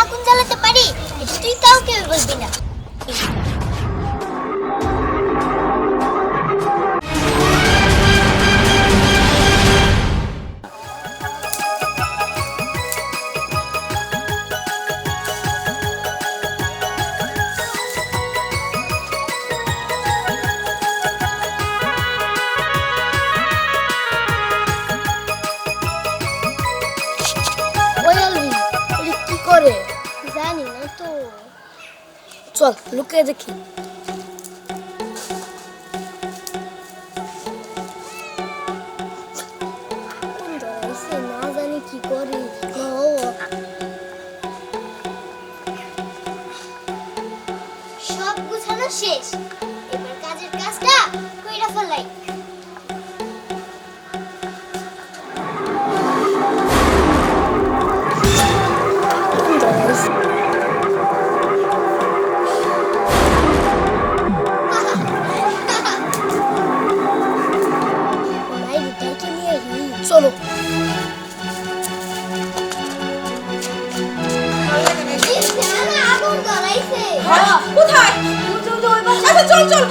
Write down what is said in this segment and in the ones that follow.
আগুন জ্বালাতে পারি এটা তুই কাউকে বলবি না। চল লুকিয়ে দেখি কোন চল চল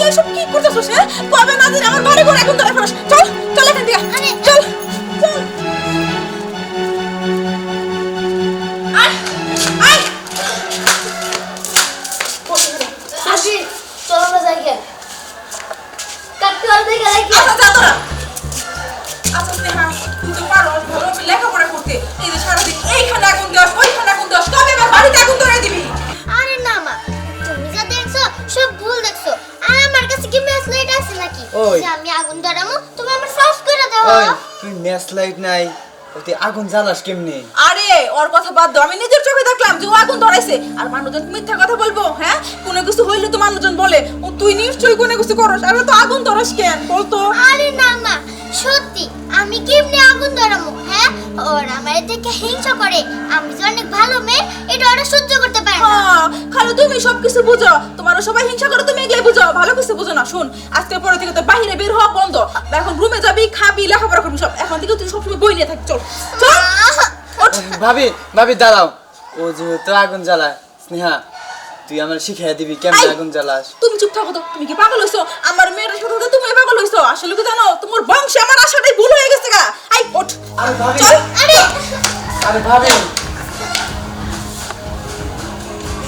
এসব কি করতেছিস হ্যাঁ? কবে না দিন আমার ঘরে ঘরে এখন ধরে ফেলাস? চল চল এখান থেকে। চল। ওই। আমি আগুন ধরামো তুমি আমার সাহস করে দাও। ওই তুই ম্যাচ লাইট নাই তুই আগুন জ্বালাস কেমনে? আরে ওর কথা বাদ দাও আমি নিজের চোখে দেখলাম যে ও আগুন ধরাইছে। আর মানুষজন মিথ্যা কথা বলব হ্যাঁ? কোনো কিছু হইলে তো মানুষজন বলে ও তুই নিশ্চয়ই কোনো কিছু করস আর তো আগুন ধরাস কেন বলতো আরে না মা সত্যি আমি কেমনে আগুন ধরামো হ্যাঁ? ওরা আমার দেখে হিংসা করে আমি যে অনেক ভালো মেয়ে এটা ওরা সহ্য করতে খালি তুমি সব কিছু বুঝো। তোমার সবাই হিংসা করে তুমি এগুলাই বুঝো। ভালো কিছু বুঝো না শুন। আজকে পরে থেকে তো বাইরে বের হওয়া বন্ধ। এখন রুমে যাবি খাবি লেখাপড়া করবি সব। এখন থেকে তুই সবসময় বই নিয়ে থাকি চল। চল। ভাবি ভাবি দাঁড়াও। ও যেহেতু আগুন জ্বালায় স্নেহা তুই আমার শিখাই দিবি কেমন! আগুন জ্বালাস। তুমি চুপ থাকো তো। তুমি কি পাগল হইছো? আমার মেয়ের সাথে সাথে তুমি পাগল হইছো। আসলে কি জানো? তোমার বংশে আমার আশাটাই ভুল হয়ে গেছে গা। আই ওঠ। আরে ভাবি। আরে আরে ভাবি।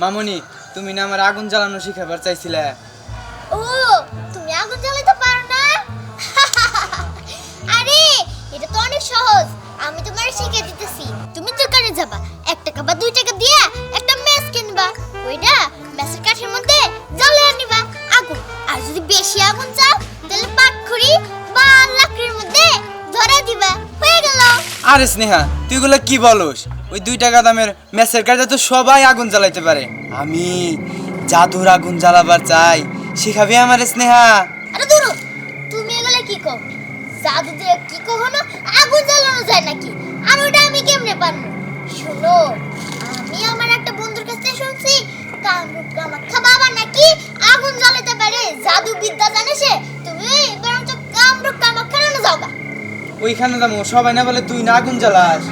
মামনি তুমি না আমার আগুন জ্বালানো শিখাবার চাইছিলে। ও তুমি আগুন জ্বালাতে পারো না? আরে এটা তো অনেক সহজ। আমি তোমার শিখে দিতেছি। তুমি দোকানে যাবা এক টাকা বা দুই টাকা দিয়ে একটা ম্যাচ কিনবা। ওইটা ম্যাচের কাঠের মধ্যে জ্বালিয়ে নিবা আগুন। আর যদি বেশি আগুন চাও তাহলে পাটখড়ি বা লাকড়ির মধ্যে ধরে দিবা। হয়ে গেল। আরে স্নেহা তুই এগুলো কি বলস? ওই দুই টাকা দামের ম্যাচের কাজে তো সবাই আগুন জ্বালাইতে পারে। আমি জাদুর আগুন জ্বালাবার চাই। শিখাবি আমার স্নেহা। আরে ধরো তুমি এগুলা কি কও? জাদু দিয়ে কি কখনো আগুন জ্বালানো যায় নাকি? আর ওটা আমি কেমনে পারব? শোনো আমি আমার একটা বন্ধুর কাছ শুনছি কামরূপ কামাখ্যা বাবা নাকি আগুন জ্বালাতে পারে। জাদু বিদ্যা জানে সে? তুমি বরঞ্চ কামরূপ কামাখ্যা না যাও ওইখানে যাব সবাই না বলে তুই না আগুন জ্বালাস।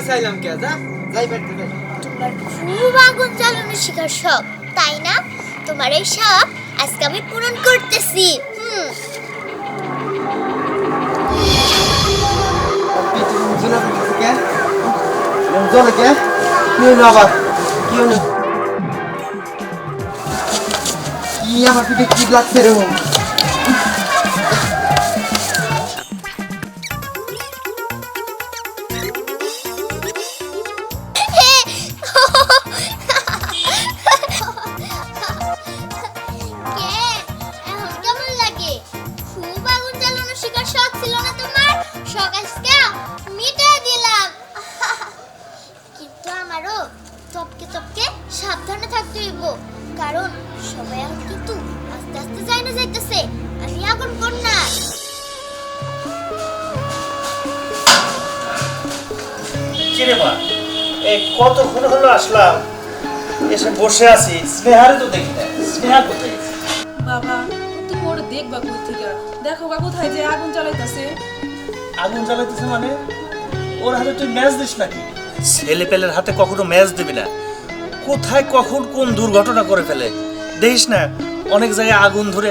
কাছে কে যা যাই বাড়িতে যাই তোমার খুব আগুন জ্বালানো শিকার শখ তাই না? তোমার এই শখ আজকে আমি পূরণ করতেছি। হুম। জলে কে কি হলো আবার কি হলো কি আমার পিঠে কি লাগছে রে কারণ সবাই এখন কিন্তু আস্তে আস্তে যাই না যাইতেছে। আমি আগুন কন্যা কিরে মা? এই কতক্ষণ হলো আসলাম। এসে বসে আছি। স্নেহারে তো দেখি না। স্নেহা কোথায়? বাবা তুমি ওরে দেখবা কই থেকে দেখো বা কোথায় যে আগুন জ্বালাইতাছে? আগুন জ্বালাইতেছে মানে? ওর হাতে তুই ম্যাচ দিস নাকি? ছেলে পেলের হাতে কখনো ম্যাচ দিবি না। কোথায় কখন কোন দুর্ঘটনা করে ফেলে? দেখিস না অনেক জায়গায় আগুন ধরে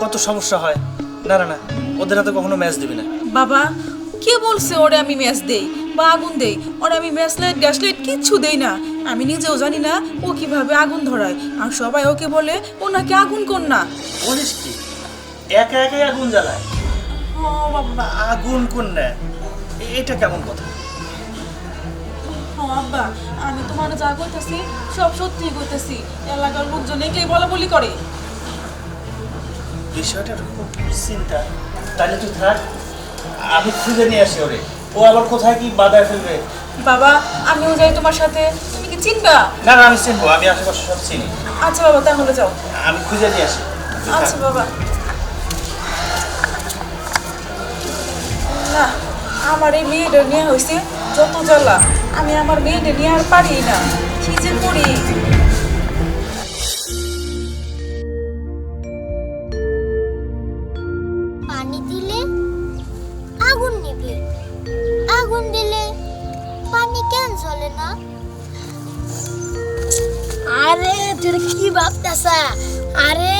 কত সমস্যা হয়। না না না ওদের হাতে কখনো ম্যাচ দিবি না। বাবা কে বলছে ওরে আমি ম্যাচ দেই বা আগুন দেই? ওরে আমি ম্যাচ লাইট গ্যাস লাইট কিচ্ছু দেই না। আমি নিজেও জানি না ও কীভাবে আগুন ধরায়। আর সবাই ওকে বলে ও নাকি আগুন কন্যা। বলিস কি? একা একাই আগুন জ্বালায়? ও বাবা আগুন কোন না এটা কেমন কথা? ও আব্বা আমি তোমার যা কইতাছি সব সত্যি কইতাছি। এলাকার লোকজন একেই বলা বলি করে। বিষয়টা খুব চিন্তা তাহলে তুই থাক আমি খুঁজে নিয়ে আসি ওরে। ও আবার কোথায় কি বাধায় ফেলবে? বাবা আমিও যাই তোমার সাথে। তুমি কি চিনবা? না না আমি চিনবো আমি আশেপাশে সব চিনি। আচ্ছা বাবা তাহলে যাও। আমি খুঁজে নিয়ে আসি। আচ্ছা বাবা। না আমার এই মেয়েটা নিয়ে হয়েছে যত জ্বালা। আমি আমার মেয়েটা নিয়ে আর পারি না। কি যে করি? পানি দিলে আগুন নিবে আগুন দিলে পানি কেন জ্বলে না? আরে তুই কি ভাবতেছা? আরে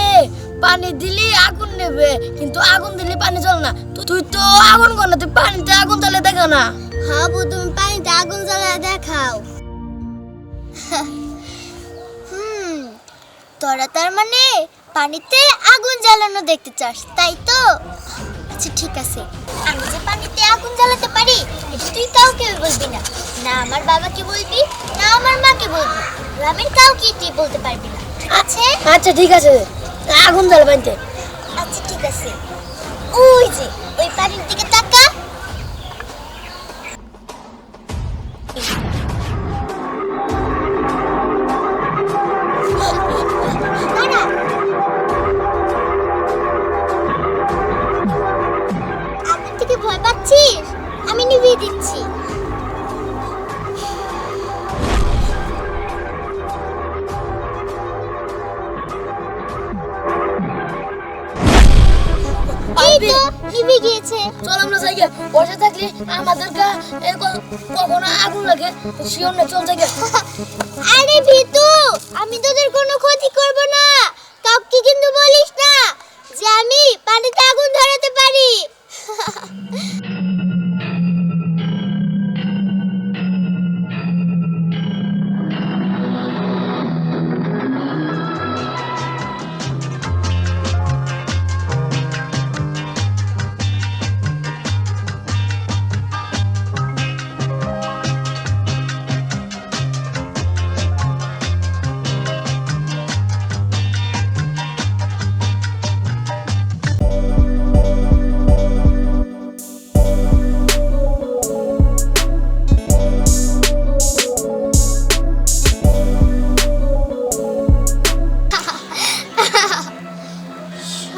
পানি দিলে আগুন নেবে কিন্তু আগুন দিলে পানি জ্বল না। তো তুই তো আগুন কর না তুই পানিতে আগুন জ্বলে দেখা না। হাবু তুমি পানিতে আগুন জ্বালায় দেখাও। হুম তোরা তার মানে পানিতে আগুন জ্বালানো দেখতে চাস তাই তো? আচ্ছা ঠিক আছে। আমি যে পানিতে আগুন জ্বালাতে পারি এটা তুই কাউকে বলবি না। না আমার বাবাকে বলবি না আমার মাকে বলবি। গ্রামের কাউকে তুই বলতে পারবি না। আছে আচ্ছা ঠিক আছে। আগুন জ্বালা পানিতে আচ্ছা ঠিক আছে। ওই যে ওই পানির দিকে তাকা 你。চল আমরা যাই বসে থাকলে আমাদের গা এ, ক- কখনো আগুন লাগে, শিওর না, চল যাই আরে ভিতু, আমি তোদের কোনো ক্ষতি করব না। কাউকে কিন্তু বলিস না। যে আমি পানিতে আগুন ধরাতে পারি।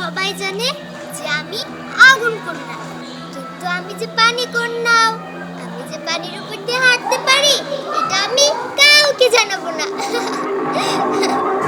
সবাই জানে যে আমি আগুন কন্যা। কিন্তু আমি যে পানি কন্যাও, আমি যে পানির উপর দিয়ে হাঁটতে পারি, এটা আমি কাউকে জানাব না।